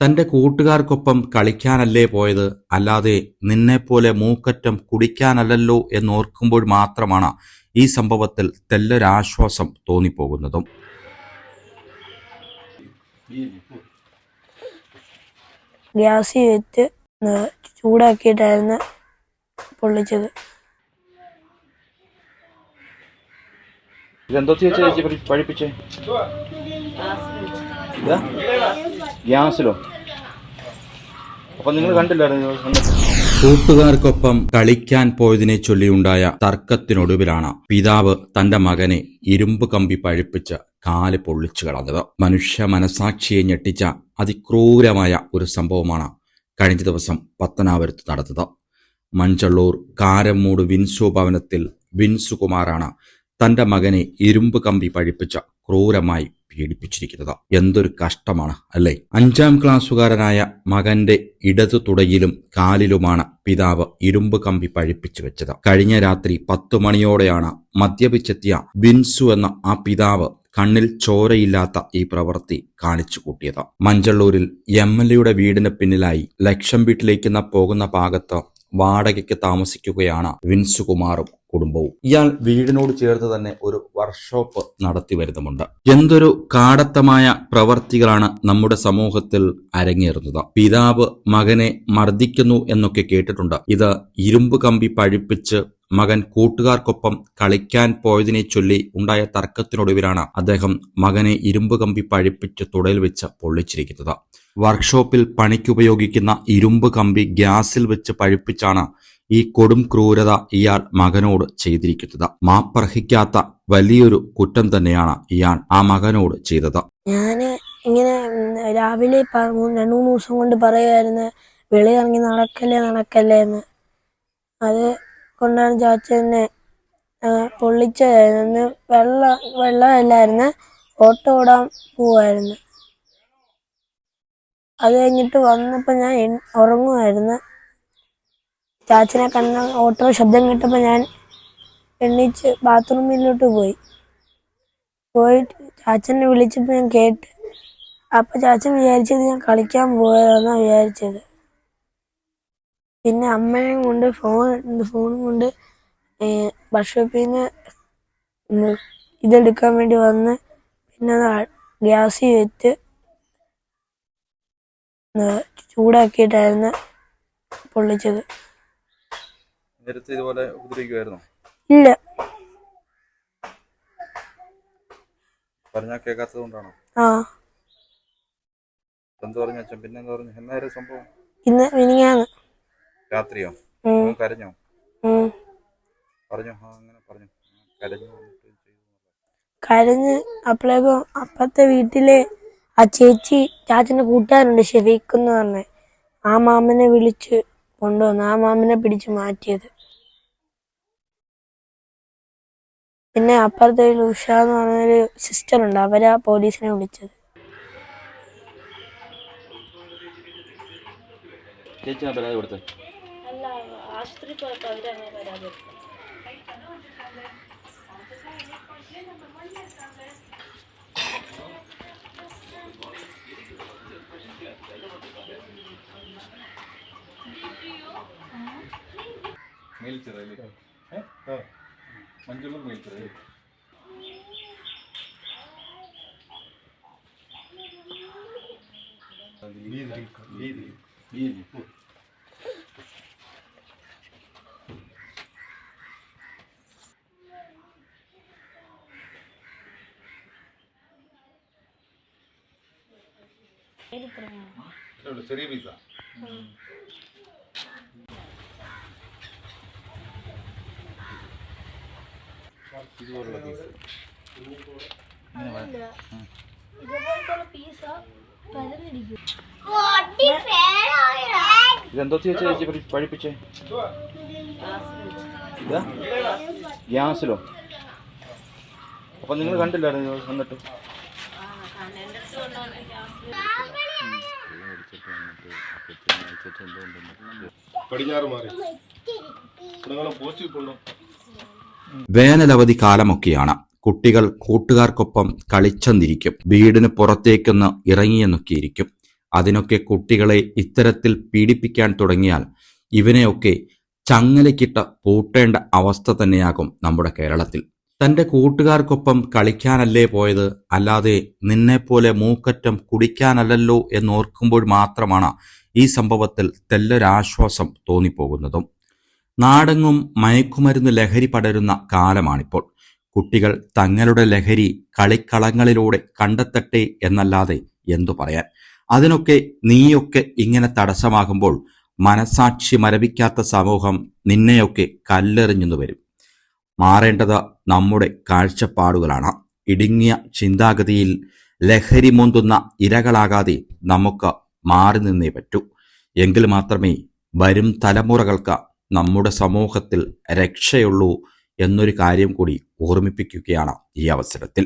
തന്റെ കൂട്ടുകാർക്കൊപ്പം കളിക്കാനല്ലേ പോയത്? അല്ലാതെ നിന്നെപ്പോലെ മൂക്കറ്റം കുടിക്കാനല്ലല്ലോ എന്നോർക്കുമ്പോൾ മാത്രമാണ് ഈ സംഭവത്തിൽ തെല്ലൊരാശ്വാസം തോന്നിപ്പോകുന്നതും. ഗ്യാസ് വെച്ച് ചൂടാക്കിയിട്ടായിരുന്നു പൊള്ളിച്ചത്. ഇതെന്തോ ചേച്ചി ഗ്യാസിലോ. അപ്പൊ നിങ്ങൾ കണ്ടില്ലായിരുന്നു കൂട്ടുകാർക്കൊപ്പം കളിക്കാൻ പോയതിനെ ചൊല്ലിയുണ്ടായ തർക്കത്തിനൊടുവിലാണ് പിതാവ് തന്റെ മകനെ ഇരുമ്പ് കമ്പി പഴിപ്പിച്ച് കാൽ പൊള്ളിച്ചു കളഞ്ഞത്. മനുഷ്യ മനസാക്ഷിയെ ഞെട്ടിച്ച അതിക്രൂരമായ ഒരു സംഭവമാണ് കഴിഞ്ഞ ദിവസം പത്തനാപുരത്ത് നടന്നത്. മഞ്ചള്ളൂർ കാരമ്മൂട് വിൻസു ഭവനത്തിൽ വിൻസുകുമാറാണ് തന്റെ മകനെ ഇരുമ്പ് കമ്പി പഴിപ്പിച്ച് ക്രൂരമായി പീഡിപ്പിച്ചിരിക്കുന്നത് എന്തൊരു കഷ്ടമാണ് അല്ലേ? അഞ്ചാം ക്ലാസ്സുകാരനായ മകന്റെ ഇടതു തുടയിലും കാലിലുമാണ് പിതാവ് ഇരുമ്പ് കമ്പി പഴിപ്പിച്ചു വെച്ചത്. കഴിഞ്ഞ രാത്രി പത്തു മണിയോടെയാണ് മദ്യപിച്ചെത്തിയ ബിൻസു എന്ന ആ പിതാവ് കണ്ണിൽ ചോരയില്ലാത്ത ഈ പ്രവൃത്തി കാണിച്ചു കൂട്ടിയത്. മഞ്ചള്ളൂരിൽ എം എൽ എയുടെ വീടിന് പിന്നിലായി ലക്ഷം വീട്ടിലേക്ക് പോകുന്ന ഭാഗത്ത് വാടകയ്ക്ക് താമസിക്കുകയാണ് വിൻസുകുമാറും കുടുംബവും. ഇയാൾ വീടിനോട് ചേർത്ത് തന്നെ ഒരു വർക്ക്ഷോപ്പ് നടത്തി വരുന്നുമുണ്ട്. എന്തൊരു കാടത്തമായ പ്രവർത്തികളാണ് നമ്മുടെ സമൂഹത്തിൽ അരങ്ങേറുന്നത്. പിതാവ് മകനെ മർദ്ദിക്കുന്നു എന്നൊക്കെ കേട്ടിട്ടുണ്ട്. ഇത് ഇരുമ്പ് കമ്പി പഴിപ്പിച്ച് മകൻ കൂട്ടുകാർക്കൊപ്പം കളിക്കാൻ പോയതിനെ ചൊല്ലി ഉണ്ടായ തർക്കത്തിനൊടുവിലാണ് അദ്ദേഹം മകനെ ഇരുമ്പ് കമ്പി പഴിപ്പിച്ച് തുടയിൽ വെച്ച് പൊള്ളിച്ചിരിക്കുന്നത്. വർക്ക്ഷോപ്പിൽ പണിക്കുപയോഗിക്കുന്ന ഇരുമ്പ് കമ്പി ഗ്യാസിൽ വെച്ച് പഴിപ്പിച്ചാണ് ഈ കൊടും ക്രൂരത ഇയാൾ മകനോട് ചെയ്തിരിക്കുന്നത്. മാപ്പർഹിക്കാത്ത വലിയൊരു കുറ്റം തന്നെയാണ് ഇയാൾ ആ മകനോട് ചെയ്തത്. ഞാൻ ഇങ്ങനെ രാവിലെ രണ്ടു മൂന്ന് ദിവസം കൊണ്ട് പറയുമായിരുന്നു വെളി ഇറങ്ങി നടക്കല്ലേ നടക്കല്ലേ എന്ന്. അത് കൊണ്ടാണ് ചാച്ചനെ പൊള്ളിച്ചതായിരുന്നു. വെള്ള വെള്ളമല്ലായിരുന്നു ഓട്ടോ ഓടാൻ പോവായിരുന്നു. അത് കഴിഞ്ഞിട്ട് വന്നപ്പോൾ ഞാൻ ഉറങ്ങുമായിരുന്നു ചാച്ചനെ കണ്ണ ഓട്ടോ ശബ്ദം കേട്ടപ്പോൾ ഞാൻ എണ്ണീച്ച് ബാത്റൂമിലോട്ട് പോയി. പോയിട്ട് ചാച്ചനെ വിളിച്ചപ്പോൾ ഞാൻ കേട്ട് അപ്പം ചാച്ചൻ വിചാരിച്ചത് ഞാൻ കളിക്കാൻ പോയതാണെന്നാണ് വിചാരിച്ചത്. പിന്നെ അമ്മയും കൊണ്ട് ഫോൺ ഫോണും കൊണ്ട് ഷോപ്പിൽ നിന്ന് ഇതെടുക്കാൻ വേണ്ടി വന്ന് പിന്നെ അത് ഗ്യാസിൽ വെച്ച് ചൂടാക്കിയിട്ടായിരുന്നു പൊള്ളിച്ചത്. നേരത്തെ ഇതുപോലെ ഉപദ്രവിക്കുമായിരുന്നു ഇല്ല. പറഞ്ഞാൽ കേൾക്കാത്തത് കൊണ്ടാണോ? ആ. എന്ത് പറഞ്ഞു അച്ഛൻ? പിന്നെ എന്താ പറഞ്ഞു? എന്നായിരുന്നു സംഭവം? ഇന്ന് മിനിങ്ങാന്ന് രാത്രിയോ? അവൻ കരഞ്ഞോ? പറഞ്ഞു? അങ്ങനെ പറഞ്ഞു. കരഞ്ഞു. കരഞ്ഞ് അപ്പോഴേക്കും അപ്പത്തെ വീട്ടിലെ ആ ചേച്ചി ചാച്ചന്റെ കൂട്ടുകാരുണ്ട് ഷെഫീഖ് എന്ന് പറഞ്ഞ ആ മാമനെ വിളിച്ച് കൊണ്ടുവന്നു ആ മാമനെ പിടിച്ച് മാറ്റിയത്. പിന്നെ അപ്പുറത്തെ ഒരു ഉഷ എന്ന് പറഞ്ഞൊരു സിസ്റ്റർ ഉണ്ട്. അവരാ പോലീസിനെ വിളിച്ചത്. ചേച്ചിയാ പരാതി കൊടുത്തത് അല്ല ആശുപത്രി പോയപ്പോൾ അവരങ്ങനെ പരാതി മേൽച്ചിറയിൽ മഞ്ചുള്ളൂർ മേൽച്ചിറയിൽ ചെറിയ പീസ ഇതുപോലുള്ള പീസ് ഇതെന്തോ ചേച്ചി ചേച്ചി പഴിപ്പിച്ചേ ഇതാ? ഗ്യാസിലോ? അപ്പൊ നിങ്ങൾ കണ്ടില്ലായിരുന്നു വന്നിട്ട്? പടിഞ്ഞാറ് മാറി. നിങ്ങളെ പോസ്റ്റ് കൊണ്ടോ വേനലവധി കാലമൊക്കെയാണ് കുട്ടികൾ കൂട്ടുകാർക്കൊപ്പം കളിച്ചെന്നിരിക്കും. വീടിന് പുറത്തേക്കൊന്ന് ഇറങ്ങിയെന്നൊക്കെ ഇരിക്കും അതിനൊക്കെ കുട്ടികളെ ഇത്തരത്തിൽ പീഡിപ്പിക്കാൻ തുടങ്ങിയാൽ ഇവനെയൊക്കെ ചങ്ങലക്കിട്ട് പൂട്ടേണ്ട അവസ്ഥ തന്നെയാകും നമ്മുടെ കേരളത്തിൽ. തന്റെ കൂട്ടുകാർക്കൊപ്പം കളിക്കാനല്ലേ പോയത്? അല്ലാതെ നിന്നെപ്പോലെ മൂക്കറ്റം കുടിക്കാനല്ലല്ലോ എന്നോർക്കുമ്പോൾ മാത്രമാണ് ഈ സംഭവത്തിൽ തെല്ലൊരാശ്വാസം തോന്നിപ്പോകുന്നതും. നാടെങ്ങും മയക്കുമരുന്ന് ലഹരി പടരുന്ന കാലമാണിപ്പോൾ. കുട്ടികൾ തങ്ങളുടെ ലഹരി കളിക്കളങ്ങളിലൂടെ കണ്ടെത്തട്ടെ എന്നല്ലാതെ എന്തു പറയാൻ? അതിനൊക്കെ നീയൊക്കെ ഇങ്ങനെ തടസ്സമാകുമ്പോൾ മനസാക്ഷി മരവിക്കാത്ത സമൂഹം നിന്നെയൊക്കെ കല്ലെറിഞ്ഞെന്നു വരും. മാറേണ്ടത് നമ്മുടെ കാഴ്ചപ്പാടുകളാണ്. ഇടുങ്ങിയ ചിന്താഗതിയിൽ ലഹരി മുന്തുന്ന ഇരകളാകാതെ നമുക്ക് മാറി നിന്നേ പറ്റൂ. എങ്കിൽ മാത്രമേ വരും തലമുറകൾക്ക് നമ്മുടെ സമൂഹത്തിൽ രക്ഷയുള്ളൂ എന്നൊരു കാര്യം കൂടി ഓർമ്മിപ്പിക്കുകയാണ് ഈ അവസരത്തിൽ.